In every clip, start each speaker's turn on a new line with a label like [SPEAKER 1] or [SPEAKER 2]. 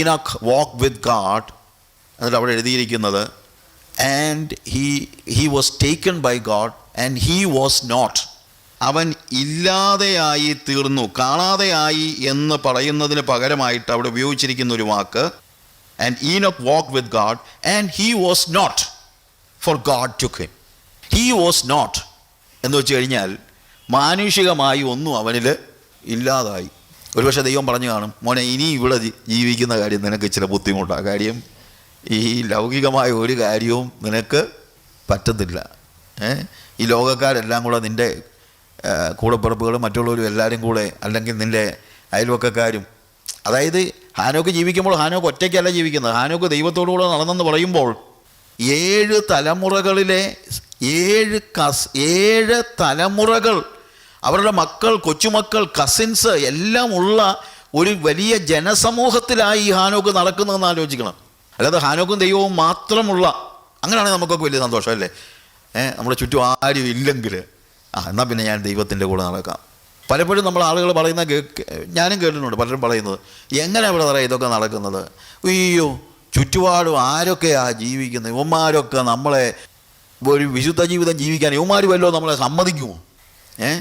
[SPEAKER 1] ഈനോക്ക് walk with God എന്നിട്ട് അവിടെ എഴുതിയിരിക്കുന്നത് and he he was taken by God and he was not അവൻ ഇല്ലാതെയായി തീർന്നു കാണാതെയായി എന്ന് പറയുന്നതിന് പകരമായിട്ട് അവിടെ ഉപയോഗിച്ചിരിക്കുന്ന ഒരു വാക്ക് and Enoch walk with God and he was not for God to him he was not എന്ന് വെച്ച് കഴിഞ്ഞാൽ മാനുഷികമായി ഒന്നും അവനിൽ ഇല്ലാതായി. ഒരുപക്ഷെ ദൈവം പറഞ്ഞു കാണും മോനെ ഇനി ഇവിടെ ജീവിക്കുന്ന കാര്യം നിനക്ക് ഇച്ചിരി ബുദ്ധിമുട്ടാണ് കാര്യം ഈ ലൗകികമായ ഒരു കാര്യവും നിനക്ക് പറ്റത്തില്ല. ഈ ലോകക്കാരെല്ലാം കൂടെ നിന്റെ കൂടെ കൂടപ്പിറപ്പുകളും മറ്റുള്ളവരും എല്ലാവരും കൂടെ അല്ലെങ്കിൽ നിന്റെ അയൽവക്കക്കാരും അതായത് ഹാനോക്ക് ജീവിക്കുമ്പോൾ ഹാനോക്ക് ഒറ്റയ്ക്കല്ല ജീവിക്കുന്നത്. ഹാനോക്ക് ദൈവത്തോടു കൂടെ നടന്നെന്ന് പറയുമ്പോൾ ഏഴ് തലമുറകളിലെ ഏഴ് കസ് ഏഴ് തലമുറകൾ അവരുടെ മക്കൾ കൊച്ചുമക്കൾ കസിൻസ് എല്ലാം ഉള്ള ഒരു വലിയ ജനസമൂഹത്തിലായി ഈ ഹാനോക്ക് നടക്കുന്നതെന്ന് ആലോചിക്കണം. അല്ലാതെ ഹാനോക്കും ദൈവവും മാത്രമുള്ള അങ്ങനെയാണെങ്കിൽ നമുക്കൊക്കെ വലിയ സന്തോഷമല്ലേ? ഏഹ് നമ്മുടെ ചുറ്റും ആരും ഇല്ലെങ്കിൽ. ആ എന്നാൽ പിന്നെ ഞാൻ ദൈവത്തിന്റെ കൂടെ നടക്കാം. പലപ്പോഴും നമ്മൾ ആളുകൾ പറയുന്ന ഞാനും കേട്ടിട്ടുണ്ട് പലരും പറയുന്നത് എങ്ങനെ ഇവിടെ പറയാം ഇതൊക്കെ നടക്കുന്നത്? അയ്യോ ചുറ്റുപാടും ആരൊക്കെയാ ജീവിക്കുന്നത്? ഇവന്മാരൊക്കെ നമ്മളെ ഒരു വിശുദ്ധ ജീവിതം ജീവിക്കാൻ ഇവന്മാർ വല്ലോ നമ്മളെ സമ്മതിക്കുമോ? ഏ?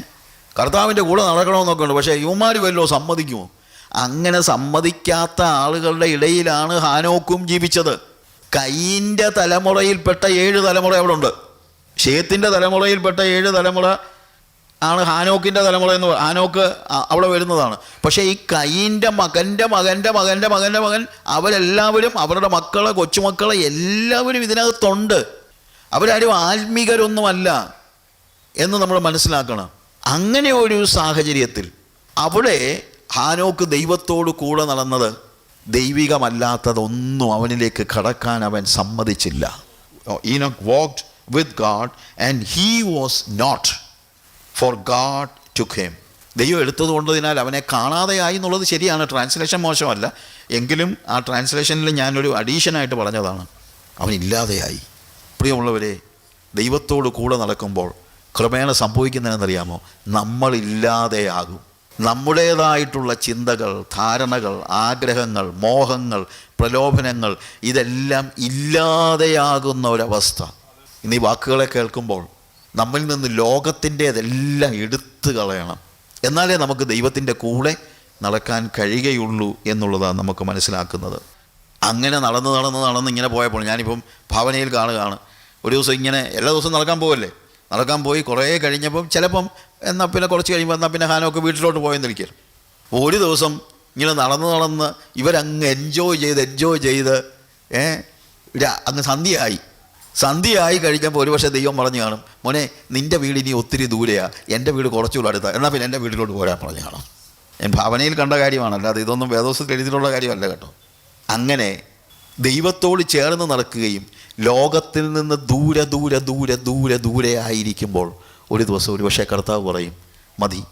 [SPEAKER 1] കർത്താവിന്റെ കൂടെ നടക്കണമെന്നൊക്കെ ഉണ്ട് പക്ഷേ ഇവന്മാർ വല്ലോ സമ്മതിക്കുമോ? അങ്ങനെ സമ്മതിക്കാത്ത ആളുകളുടെ ഇടയിലാണ് ഹാനോക്കും ജീവിച്ചത്. കൈയിന്റെ തലമുറയിൽപ്പെട്ട ഏഴ് തലമുറ അവിടെ ഉണ്ട് ഷേത്തിന്റെ തലമുറയിൽപ്പെട്ട ഏഴ് തലമുറ ആണ് ഹാനോക്കിന്റെ തലമുറ എന്ന് ഹാനോക്ക് അവിടെ വരുന്നതാണ്. പക്ഷേ ഈ കൈയിന്റെ മകന്റെ മകന്റെ മകന്റെ മകന്റെ മകൻ അവരെല്ലാവരും അവരുടെ മക്കളെ കൊച്ചുമക്കളെ എല്ലാവരും ഇതിനകത്തുണ്ട്. അവരാരും ആത്മീകരൊന്നുമല്ല എന്ന് നമ്മൾ മനസ്സിലാക്കണം. അങ്ങനെ ഒരു സാഹചര്യത്തിൽ അവിടെ ഹാനോക്ക് ദൈവത്തോട് കൂടെ നടന്നത് ദൈവികമല്ലാത്തതൊന്നും അവനിലേക്ക് കടക്കാൻ അവൻ സമ്മതിച്ചില്ല. Enoch walked with God and he was not for God to him ദൈവം എടുത്തത് കൊണ്ടതിനാൽ അവനെ കാണാതെയായി എന്നുള്ളത് ശരിയാണ് ട്രാൻസ്ലേഷൻ മോശമല്ല. എങ്കിലും ആ ട്രാൻസ്ലേഷനിൽ ഞാനൊരു അഡീഷനായിട്ട് പറഞ്ഞതാണ്. അവനില്ലാതെയായി. പ്രിയമുള്ളവരെ ദൈവത്തോട് കൂടെ നടക്കുമ്പോൾ ക്രമേണ സംഭവിക്കുന്നതെന്നറിയാമോ? നമ്മളില്ലാതെയാകും. നമ്മുടേതായിട്ടുള്ള ചിന്തകൾ ധാരണകൾ ആഗ്രഹങ്ങൾ മോഹങ്ങൾ പ്രലോഭനങ്ങൾ ഇതെല്ലാം ഇല്ലാതെയാകുന്ന ഒരവസ്ഥ. ഇന്ന് ഈ വാക്കുകളെ കേൾക്കുമ്പോൾ നമ്മിൽ നിന്ന് ലോകത്തിന്റേതെല്ലാം എടുത്തു കളയണം. എന്നാലേ നമുക്ക് ദൈവത്തിന്റെ കൂടെ നടക്കാൻ കഴിയുകയുള്ളൂ എന്നുള്ളതാണ് നമുക്ക് മനസ്സിലാക്കുന്നത്. അങ്ങനെ നടന്ന് നടന്ന് നടന്ന് ഇങ്ങനെ പോയപ്പോൾ ഞാനിപ്പം ഭാവനയിൽ കാണുകയാണ്. ഒരു ദിവസം ഇങ്ങനെ എല്ലാ ദിവസവും നടക്കാൻ പോവല്ലേ? നടക്കാൻ പോയി കുറേ കഴിഞ്ഞപ്പം ചിലപ്പം എന്നാൽ പിന്നെ കുറച്ച് കഴിയുമ്പോൾ എന്നാൽ പിന്നെ ഹാനൊക്കെ വീട്ടിലോട്ട് പോയെന്നിരിക്കും ഒരു ദിവസം ഇങ്ങനെ നടന്ന് നടന്ന് ഇവരങ്ങ് എൻജോയ് ചെയ്ത് എൻജോയ് ചെയ്ത് ഏ അങ്ങ് സന്ധ്യയായി. സന്ധ്യയായി കഴിഞ്ഞപ്പോൾ ഒരുപക്ഷെ ദൈവം പറഞ്ഞു കാണും മോനെ നിന്റെ വീട് ഇനി ഒത്തിരി ദൂരെയാണ് എന്റെ വീട് കുറച്ചുകൂടെ അടുത്താണ് എന്നാൽ പിന്നെ എന്റെ വീട്ടിലോട്ട് പോരാൻ പറഞ്ഞു കാണും. ഞാൻ ഭാവനയിൽ കണ്ട കാര്യമാണ്. അല്ലാതെ ഇതൊന്നും വേദോസത്തിൽ എഴുതിയിട്ടുള്ള കാര്യമല്ല കേട്ടോ. അങ്ങനെ ദൈവത്തോട് ചേർന്ന് നടക്കുകയും ലോകത്തിൽ നിന്ന് ദൂരെ ദൂരെ ദൂരെ ദൂരെ ദൂരെ ആയിരിക്കുമ്പോൾ ഒരു ദിവസം ഒരു പക്ഷേ കർത്താവ് പറയും മതി.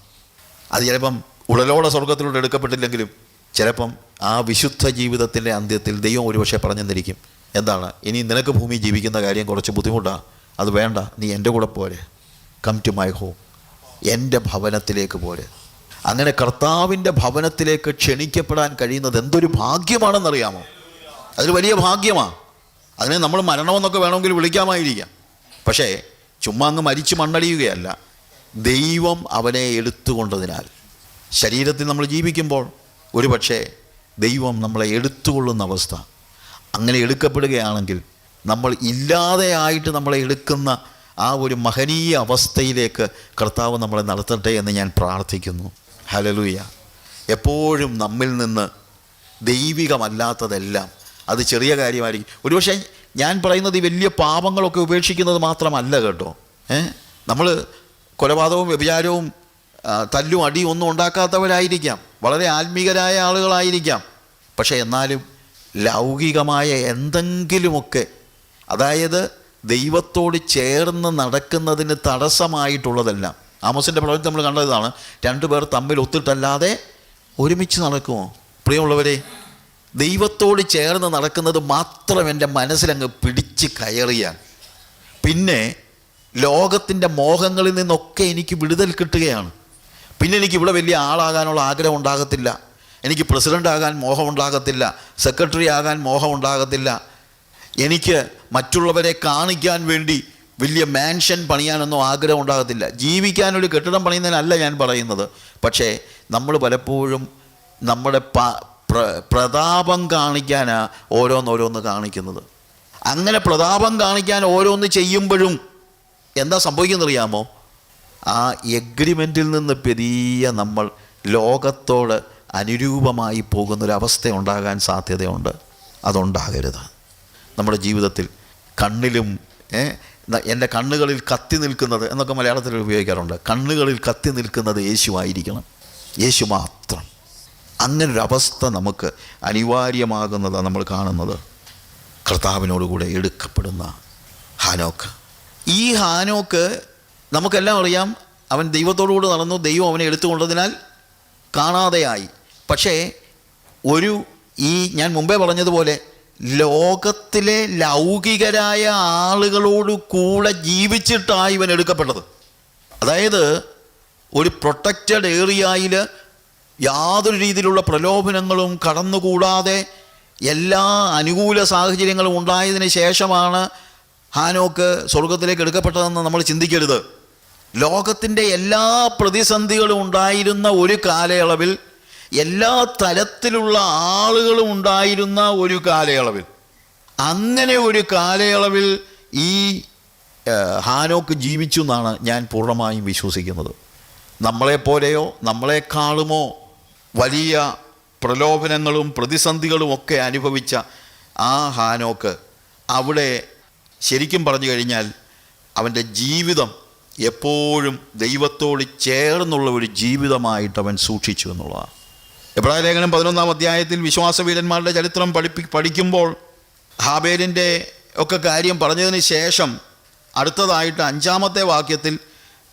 [SPEAKER 1] അത് ചിലപ്പം ഉടലോടെ സ്വർഗത്തിലൂടെ എടുക്കപ്പെട്ടില്ലെങ്കിലും ചിലപ്പം ആ വിശുദ്ധ ജീവിതത്തിന്റെ അന്ത്യത്തിൽ ദൈവം ഒരുപക്ഷെ പറഞ്ഞെന്നിരിക്കും. എന്താണ്? ഇനി നിനക്ക് ഭൂമി ജീവിക്കുന്ന കാര്യം കുറച്ച് ബുദ്ധിമുട്ടാണ് അത് വേണ്ട. നീ എന്റെ കൂടെ പോരെ. കം ടു മൈ ഹോം എന്റെ ഭവനത്തിലേക്ക് പോരെ. അങ്ങനെ കർത്താവിന്റെ ഭവനത്തിലേക്ക് ക്ഷണിക്കപ്പെടാൻ കഴിയുന്നത് എന്തൊരു ഭാഗ്യമാണെന്നറിയാമോ? അതൊരു വലിയ ഭാഗ്യമാണ് അതിനെ നമ്മൾ മരണമെന്നൊക്കെ വേണമെങ്കിൽ വിളിക്കാമായിരിക്കാം. പക്ഷേ ചുമ്മാ അങ്ങ് മരിച്ചു മണ്ണടിയുകയല്ല. ദൈവം അവനെ എടുത്തുകൊണ്ടതിനാൽ. ശരീരത്തിൽ നമ്മൾ ജീവിക്കുമ്പോൾ ഒരു പക്ഷേ ദൈവം നമ്മളെ എടുത്തുകൊള്ളുന്ന അവസ്ഥ. അങ്ങനെ എടുക്കപ്പെടുകയാണെങ്കിൽ നമ്മൾ ഇല്ലാതെ ആയിട്ട് നമ്മളെ എടുക്കുന്ന ആ ഒരു മഹനീയ അവസ്ഥയിലേക്ക് കർത്താവ് നമ്മളെ നടത്തട്ടെ എന്ന് ഞാൻ പ്രാർത്ഥിക്കുന്നു. ഹലലൂയ എപ്പോഴും നമ്മിൽ നിന്ന് ദൈവികമല്ലാത്തതെല്ലാം അത് ചെറിയ കാര്യമായിരിക്കും. ഒരുപക്ഷെ ഞാൻ പറയുന്നത് ഈ വലിയ പാപങ്ങളൊക്കെ ഉപേക്ഷിക്കുന്നത് മാത്രമല്ല കേട്ടോ. ഏ? നമ്മൾ കൊലപാതകവും വ്യഭിചാരവും തല്ലും അടിയും ഒന്നും ഉണ്ടാക്കാത്തവരായിരിക്കാം. വളരെ ആത്മീകരായ ആളുകളായിരിക്കാം. പക്ഷേ എന്നാലും ലൗകികമായ എന്തെങ്കിലുമൊക്കെ അതായത് ദൈവത്തോട് ചേർന്ന് നടക്കുന്നതിന് തടസ്സമായിട്ടുള്ളതെല്ലാം. ആമോസിന്റെ പ്രവചനം നമ്മൾ കണ്ടതാണ്. രണ്ടുപേർ തമ്മിൽ ഒത്തിട്ടല്ലാതെ ഒരുമിച്ച് നടക്കുമോ? പ്രിയമുള്ളവരെ ദൈവത്തോട് ചേർന്ന് നടക്കുന്നത് മാത്രം എന്റെ മനസ്സിലങ്ങ് പിടിച്ച് കയറിയാണ്. പിന്നെ ലോകത്തിന്റെ മോഹങ്ങളിൽ നിന്നൊക്കെ എനിക്ക് വിടുതൽ കിട്ടുകയാണ്. പിന്നെ എനിക്ക് ഇവിടെ വലിയ ആളാകാനുള്ള ആഗ്രഹം ഉണ്ടാകത്തില്ല. എനിക്ക് പ്രസിഡന്റ് ആകാൻ മോഹമുണ്ടാകത്തില്ല സെക്രട്ടറി ആകാൻ മോഹമുണ്ടാകത്തില്ല എനിക്ക് മറ്റുള്ളവരെ കാണിക്കാൻ വേണ്ടി വലിയ മാൻഷൻ പണിയാനൊന്നും ആഗ്രഹം ഉണ്ടാകത്തില്ല. ജീവിക്കാനൊരു കെട്ടിടം പണിയുന്നതിനല്ല ഞാൻ പറയുന്നത്. പക്ഷേ നമ്മൾ പലപ്പോഴും നമ്മുടെ പ്ര പ്രതാപം കാണിക്കാനാണ് ഓരോന്നോരോന്ന് കാണിക്കുന്നത്. അങ്ങനെ പ്രതാപം കാണിക്കാൻ ഓരോന്ന് ചെയ്യുമ്പോഴും എന്താ സംഭവിക്കുന്നറിയാമോ? ആ എഗ്രിമെന്റിൽ നിന്ന് പെരിയ നമ്മൾ ലോകത്തോട് അനുരൂപമായി പോകുന്നൊരവസ്ഥ ഉണ്ടാകാൻ സാധ്യതയുണ്ട്. അതുണ്ടാകരുത്. നമ്മുടെ ജീവിതത്തിൽ കണ്ണിലും എന്റെ കണ്ണുകളിൽ കത്തി നിൽക്കുന്നത് എന്നൊക്കെ മലയാളത്തിൽ ഉപയോഗിക്കാറുണ്ട്. കണ്ണുകളിൽ കത്തി നിൽക്കുന്നത് യേശുവായിരിക്കണം. യേശു മാത്രം. അങ്ങനൊരവസ്ഥ നമുക്ക് അനിവാര്യമാകുന്നതാണ് നമ്മൾ കാണുന്നത്. കർത്താവിനോടുകൂടെ എടുക്കപ്പെടുന്ന ഹാനോക്ക്. ഈ ഹാനോക്ക് നമുക്കെല്ലാം അറിയാം അവൻ ദൈവത്തോടുകൂടി നടന്നു ദൈവം അവനെ എടുത്തുകൊണ്ടതിനാൽ കാണാതെയായി. പക്ഷേ ഒരു ഈ ഞാൻ മുമ്പേ പറഞ്ഞതുപോലെ ലോകത്തിലെ ലൗകികരായ ആളുകളോട് കൂടെ ജീവിച്ചിട്ടാണ് ഇവൻ എടുക്കപ്പെട്ടത്. അതായത് ഒരു പ്രൊട്ടക്റ്റഡ് ഏരിയയിൽ യാതൊരു രീതിയിലുള്ള പ്രലോഭനങ്ങളും കടന്നുകൂടാതെ എല്ലാ അനുകൂല സാഹചര്യങ്ങളും ഉണ്ടായതിന് ശേഷമാണ് ഹാനോക്ക് സ്വർഗത്തിലേക്ക് എടുക്കപ്പെട്ടതെന്ന് നമ്മൾ ചിന്തിക്കരുത്. ലോകത്തിന്റെ എല്ലാ പ്രതിസന്ധികളും ഉണ്ടായിരുന്ന ഒരു കാലയളവിൽ എല്ലാ തരത്തിലുള്ള ആളുകളും ഉണ്ടായിരുന്ന ഒരു കാലയളവിൽ. അങ്ങനെ ഒരു കാലയളവിൽ ഈ ഹാനോക്ക് ജീവിച്ചു എന്നാണ് ഞാൻ പൂർണമായും വിശ്വസിക്കുന്നത്. നമ്മളെപ്പോലെയോ നമ്മളെക്കാളുമോ വലിയ പ്രലോഭനങ്ങളും പ്രതിസന്ധികളും ഒക്കെ അനുഭവിച്ച ആ ഹാനോക്ക് അവിടെ ശരിക്കും പറഞ്ഞു കഴിഞ്ഞാൽ അവന്റെ ജീവിതം എപ്പോഴും ദൈവത്തോട് ചേർന്നുള്ള ഒരു ജീവിതമായിട്ട് അവൻ സൂക്ഷിച്ചു എന്നുള്ളതാണ്. എബ്രായ ലേഖനം പതിനൊന്നാം അധ്യായത്തിൽ വിശ്വാസവീരന്മാരുടെ ചരിത്രം പഠിപ്പി പഠിക്കുമ്പോൾ ഹാബേലിന്റെ ഒക്കെ കാര്യം പറഞ്ഞതിന് ശേഷം അടുത്തതായിട്ട് അഞ്ചാമത്തെ വാക്യത്തിൽ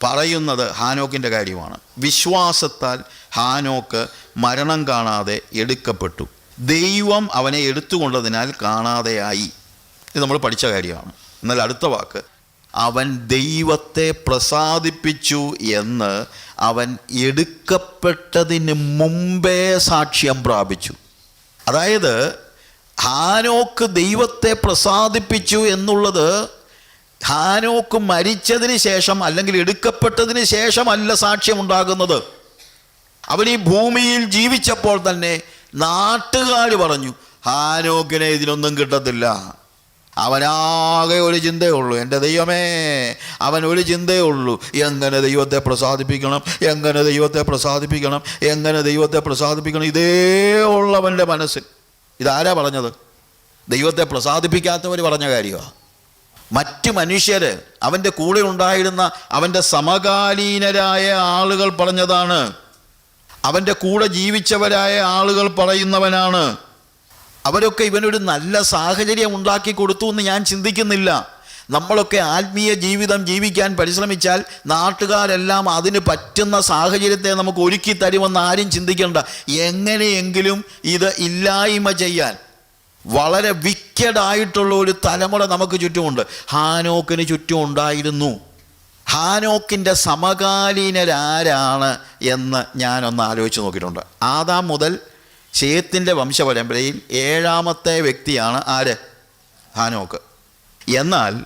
[SPEAKER 1] പറയുന്നത് ഹാനോക്കിന്റെ കാര്യമാണ്. വിശ്വാസത്താൽ ഹാനോക്ക് മരണം കാണാതെ എടുക്കപ്പെട്ടു. ദൈവം അവനെ എടുത്തുകൊണ്ടതിനാൽ കാണാതെയായി. ഇത് നമ്മൾ പഠിച്ച കാര്യമാണ്. എന്നാൽ അടുത്ത വാക്ക് അവൻ ദൈവത്തെ പ്രസാദിപ്പിച്ചു എന്ന് അവൻ എടുക്കപ്പെട്ടതിന് മുമ്പേ സാക്ഷ്യം പ്രാപിച്ചു. അതായത് ഹാനോക്ക് ദൈവത്തെ പ്രസാദിപ്പിച്ചു എന്നുള്ളത് ഹാനോക്ക് മരിച്ചതിന് ശേഷം അല്ലെങ്കിൽ എടുക്കപ്പെട്ടതിന് ശേഷമല്ല സാക്ഷ്യമുണ്ടാകുന്നത്. അവൻ ഈ ഭൂമിയിൽ ജീവിച്ചപ്പോൾ തന്നെ നാട്ടുകാർ പറഞ്ഞു ഹാനോക്കിനെ ഇതിനൊന്നും കിട്ടത്തില്ല. അവനാകെ ഒരു ചിന്തയേ ഉള്ളൂ. എന്റെ ദൈവമേ അവൻ ഒരു ചിന്തയേ ഉള്ളൂ. എങ്ങനെ ദൈവത്തെ പ്രസാദിപ്പിക്കണം? എങ്ങനെ ദൈവത്തെ പ്രസാദിപ്പിക്കണം? എങ്ങനെ ദൈവത്തെ പ്രസാദിപ്പിക്കണം? ഇതേ ഉള്ളവന്റെ മനസ്സിൽ. ഇതാരാ പറഞ്ഞത്? ദൈവത്തെ പ്രസാദിപ്പിക്കാത്തവർ പറഞ്ഞ കാര്യമാണ് മറ്റ് മനുഷ്യർ അവന്റെ കൂടെ ഉണ്ടായിരുന്ന അവന്റെ സമകാലീനരായ ആളുകൾ പറഞ്ഞതാണ്. അവന്റെ കൂടെ ജീവിച്ചവരായ ആളുകൾ പറയുന്നവനാണ്. അവരൊക്കെ ഇവനൊരു നല്ല സാഹചര്യം ഉണ്ടാക്കി കൊടുത്തു എന്ന് ഞാൻ ചിന്തിക്കുന്നില്ല. നമ്മളൊക്കെ ആത്മീയ ജീവിതം ജീവിക്കാൻ പരിശ്രമിച്ചാൽ നാട്ടുകാരെല്ലാം അതിന് പറ്റുന്ന സാഹചര്യത്തെ നമുക്ക് ഒരുക്കി തരുമെന്ന് ആരും ചിന്തിക്കേണ്ട. എങ്ങനെയെങ്കിലും ഇത് ഇല്ലായ്മ ചെയ്യാൻ. വളരെ വിക്കഡായിട്ടുള്ള ഒരു തലമുറ നമുക്ക് ചുറ്റുമുണ്ട്. ഹാനോക്കിന് ചുറ്റും ഉണ്ടായിരുന്നു. ഹാനോക്കിന്റെ സമകാലീനരാരാണ് എന്ന് ഞാനൊന്ന് ആലോചിച്ച് നോക്കിയിട്ടുണ്ട്. ആദാം മുതൽ ചേത്തിന്റെ വംശപരമ്പരയിൽ ഏഴാമത്തെ വ്യക്തിയാണ് ആര്? ഹാനോക്ക്. എന്നാൽ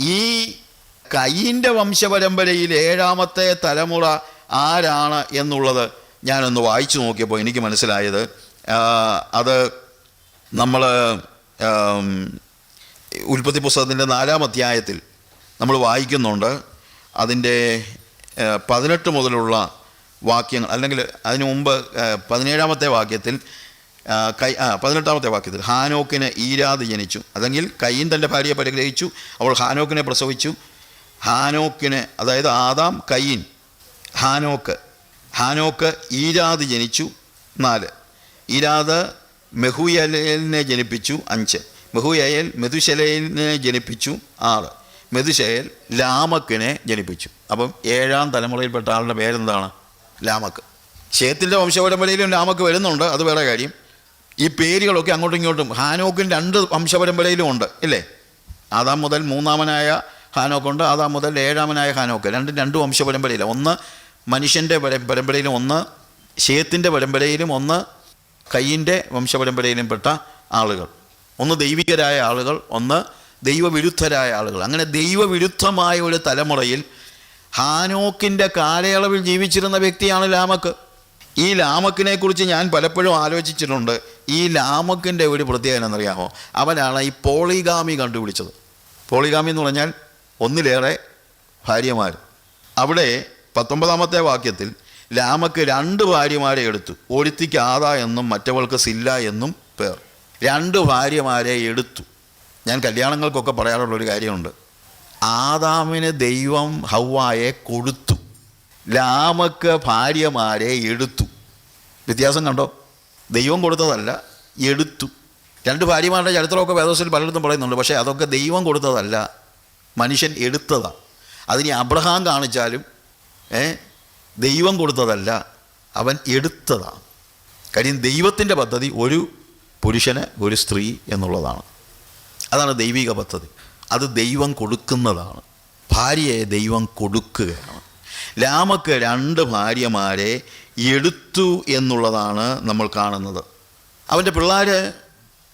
[SPEAKER 1] ഈ കയ്യിന്റെ വംശപരമ്പരയിൽ ഏഴാമത്തെ തലമുറ ആരാണ് എന്നുള്ളത് ഞാനൊന്ന് വായിച്ചു നോക്കിയപ്പോൾ എനിക്ക് മനസ്സിലായത്. അത് നമ്മൾ ഉൽപ്പത്തി പുസ്തകത്തിന്റെ നാലാം അധ്യായത്തിൽ നമ്മൾ വായിക്കുന്നുണ്ട്. അതിന്റെ പതിനെട്ട് മുതലുള്ള വാക്യങ്ങൾ അല്ലെങ്കിൽ അതിനു മുമ്പ് പതിനേഴാമത്തെ വാക്യത്തിൽ കൈ ആ പതിനെട്ടാമത്തെ വാക്യത്തിൽ ഹാനോക്കിന് ഈരാത് ജനിച്ചു. അല്ലെങ്കിൽ കയ്യൻ തന്റെ ഭാര്യയെ പരിഗ്രഹിച്ചു അവൾ ഹാനോക്കിനെ പ്രസവിച്ചു. ഹാനോക്കിന് അതായത് ആദാം കയ്യൻ ഹാനോക്ക് ഹാനോക്ക് ഈരാത് ജനിച്ചു. നാല് ഈരാത് മെഹുയലേലിനെ ജനിപ്പിച്ചു അഞ്ച്. മെഹുയയൽ മെതുശലേലിനെ ജനിപ്പിച്ചു ആറ്. മെതുശയൽ ലാമക്കിനെ ജനിപ്പിച്ചു. അപ്പം ഏഴാം തലമുറയിൽപ്പെട്ട ആളുടെ പേരെന്താണ്? ലാമക്ക്. ഷേത്തിന്റെ വംശപരമ്പരയിലും ലാമക്ക് വരുന്നുണ്ട്. അത് വേറെ കാര്യം. ഈ പേരുകളൊക്കെ അങ്ങോട്ടും ഇങ്ങോട്ടും. ഹാനോക്കിൻ രണ്ട് വംശപരമ്പരയിലും ഉണ്ട്. ഇല്ലേ? ആദാം മുതൽ മൂന്നാമനായ ഹാനോക്കുണ്ട് ആദാം മുതൽ ഏഴാമനായ ഹാനോക്ക്. രണ്ടും രണ്ട് വംശപരമ്പരയിലും. ഒന്ന് മനുഷ്യന്റെ പര- പരമ്പരയിലും ഒന്ന് ഷേത്തിന്റെ പരമ്പരയിലും ഒന്ന് കയ്യിന്റെ വംശപരമ്പരയിലും പെട്ട ആളുകൾ. ഒന്ന് ദൈവികരായ ആളുകൾ ഒന്ന് ദൈവവിരുദ്ധരായ ആളുകൾ. അങ്ങനെ ദൈവവിരുദ്ധമായ ഒരു തലമുറയിൽ ഹാനോക്കിന്റെ കാലയളവിൽ ജീവിച്ചിരുന്ന വ്യക്തിയാണ് ലാമക്ക്. ഈ ലാമക്കിനെ കുറിച്ച് ഞാൻ പലപ്പോഴും ആലോചിച്ചിട്ടുണ്ട്. ഈ ലാമക്കിന്റെ ഒരു പ്രത്യേകത എന്നറിയാമോ അവനാണ് ഈ പോളിഗാമി കണ്ടുപിടിച്ചത്. പോളിഗാമി എന്ന് പറഞ്ഞാൽ ഒന്നിലേറെ ഭാര്യമാർ അവിടെ പത്തൊമ്പതാമത്തെ വാക്യത്തിൽ ലാമക്ക് രണ്ട് ഭാര്യമാരെ എടുത്തു. ഒരുത്തിക്ക് ആദാ എന്നും മറ്റവൾക്ക് സില്ല എന്നും പേർ. രണ്ട് ഭാര്യമാരെ എടുത്തു. ഞാൻ കല്യാണങ്ങൾക്കൊക്കെ പറയാറുള്ള ഒരു കാര്യമുണ്ട്. ആദാമിന് ദൈവം ഹൗവായെ കൊടുത്തു. ലാമക്ക് ഭാര്യമാരെ എടുത്തു. വ്യത്യാസം കണ്ടോ? ദൈവം കൊടുത്തതല്ല എടുത്തു. രണ്ട് ഭാര്യമാരുടെ ചരിത്രമൊക്കെ വേദോസിൽ പലയിടത്തും പറയുന്നുണ്ട് പക്ഷേ അതൊക്കെ ദൈവം കൊടുത്തതല്ല മനുഷ്യൻ എടുത്തതാണ് അതിനി അബ്രഹാം കാണിച്ചാലും ദൈവം കൊടുത്തതല്ല അവൻ എടുത്തതാണ് കാര്യം ദൈവത്തിന്റെ പദ്ധതി ഒരു പുരുഷന് ഒരു സ്ത്രീ എന്നുള്ളതാണ്. അതാണ് ദൈവിക പദ്ധതി. അത് ദൈവം കൊടുക്കുന്നതാണ്. ഭാര്യയെ ദൈവം കൊടുക്കുകയാണ്. രാമക്ക് രണ്ട് ഭാര്യമാരെ എടുത്തു എന്നുള്ളതാണ് നമ്മൾ കാണുന്നത്. അവന്റെ പിള്ളേർ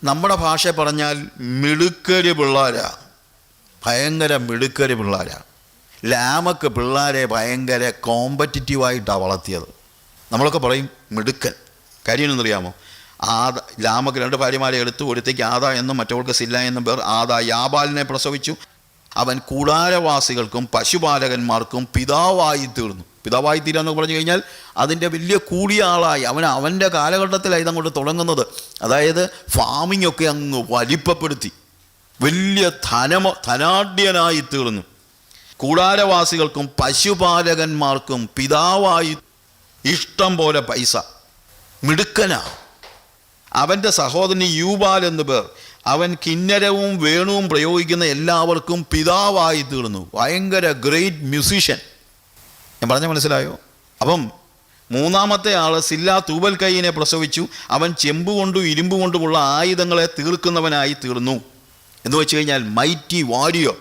[SPEAKER 1] നമ്മുടെ ഭാഷ പറഞ്ഞാൽ മിടുക്കര് പിള്ളേരാ. ഭയങ്കര മിടുക്കര് പിള്ളേരാ. ലാമക്ക് പിള്ളേരെ ഭയങ്കര കോമ്പറ്റിറ്റീവായിട്ടാണ് വളർത്തിയത്. നമ്മളൊക്കെ പറയും മിടുക്കൻ. കാര്യം അറിയാമോ ആദ ലാമക്ക് രണ്ട് ഭാര്യമാരെ എടുത്തു ഒരുത്തേക്ക് ആദ എന്നും മറ്റവൾക്ക് സില്ല എന്നും പേർ ആദ യാബാലിനെ പ്രസവിച്ചു. അവൻ കൂടാരവാസികൾക്കും പശുപാലകന്മാർക്കും പിതാവായി തീർന്നു. പിതാവായി തീരുക എന്ന് പറഞ്ഞു കഴിഞ്ഞാൽ അതിന്റെ വലിയ കൂടിയ ആളായി. അവൻ അവന്റെ കാലഘട്ടത്തിലായി ഇതങ്ങോട്ട് തുടങ്ങുന്നത്. അതായത് ഫാമിംഗ് ഒക്കെ അങ്ങ് വലിപ്പപ്പെടുത്തി. വലിയ ധനമ ധനാഢ്യനായി തീർന്നു. കൂടാരവാസികൾക്കും പശുപാലകന്മാർക്കും പിതാവായി ഇഷ്ടം പോലെ പൈസ. മിടുക്കനാ അവന്റെ സഹോദരന് യൂബാൽ എന്നു പേർ. അവൻ കിന്നരവും വേണുവും പ്രയോഗിക്കുന്ന എല്ലാവർക്കും പിതാവായി തീർന്നു. ഭയങ്കര ഗ്രേറ്റ് മ്യൂസീഷ്യൻ ഞാൻ പറഞ്ഞ മനസ്സിലായോ? അപ്പം മൂന്നാമത്തെ ആൾ സില്ലാ തൂവൽ കൈയിനെ പ്രസവിച്ചു. അവൻ ചെമ്പ് കൊണ്ടും ഇരുമ്പ് കൊണ്ടുമുള്ള ആയുധങ്ങളെ തീർക്കുന്നവനായി തീർന്നു. എന്ന് വെച്ച് കഴിഞ്ഞാൽ മൈറ്റി വാരിയോ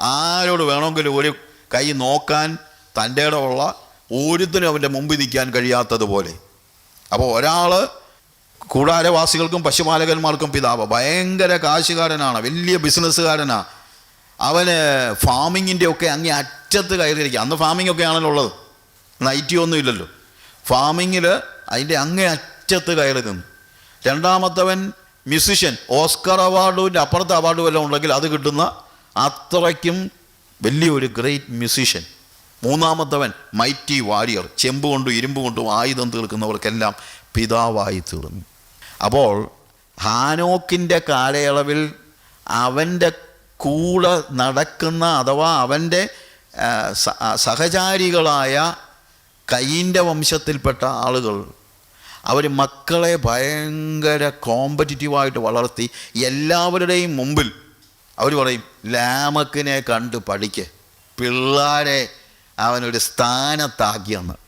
[SPEAKER 1] ആരോട് വേണമെങ്കിലും ഒരു കൈ നോക്കാൻ തന്റെ ഉള്ള ഒരുത്തിനും അവന്റെ മുമ്പിൽ നിൽക്കാൻ കഴിയാത്തതുപോലെ. അപ്പോൾ ഒരാൾ കൂടാരവാസികൾക്കും പശുപാലകന്മാർക്കും പിതാവ് ഭയങ്കര കാശുകാരനാണ് വലിയ ബിസിനസ്സുകാരനാണ് അവന് ഫാമിങ്ങിന്റെ ഒക്കെ അങ്ങേ അറ്റത്ത് കയറിയിരിക്കുക. അന്ന് ഫാമിംഗ് ഒക്കെ ആണല്ലോ ഉള്ളത്. നൈറ്റി ഒന്നും ഇല്ലല്ലോ. ഫാമിങ്ങിൽ അതിന്റെ അങ്ങേ അറ്റത്ത് കയറി നിന്നു. രണ്ടാമത്തവൻ മ്യൂസിഷ്യൻ ഓസ്കർ അവാർഡിന്റെ അപ്പുറത്തെ അവാർഡ് വല്ലതും ഉണ്ടെങ്കിൽ അത് കിട്ടുന്ന അത്രയ്ക്കും വലിയൊരു ഗ്രേറ്റ് മ്യൂസീഷ്യൻ മൂന്നാമത്തവൻ മൈറ്റി വാരിയർ ചെമ്പ് കൊണ്ടും ഇരുമ്പ് കൊണ്ടും ആയുധം തീർക്കുന്നവർക്കെല്ലാം പിതാവായി തീർന്നു. അപ്പോൾ ഹാനോക്കിന്റെ കാലയളവിൽ അവന്റെ കൂടെ നടക്കുന്ന അഥവാ അവന്റെ സഹചാരികളായ കയ്യിന്റെ വംശത്തിൽപ്പെട്ട ആളുകൾ അവർ മക്കളെ ഭയങ്കര കോമ്പറ്റിറ്റീവായിട്ട് വളർത്തി എല്ലാവരുടെയും മുമ്പിൽ അവർ പറയും ലാമക്കിനെ കണ്ട് പഠിക്ക്. പിള്ളാരെ അവനൊരു സ്ഥാനത്താക്കിയെന്ന്.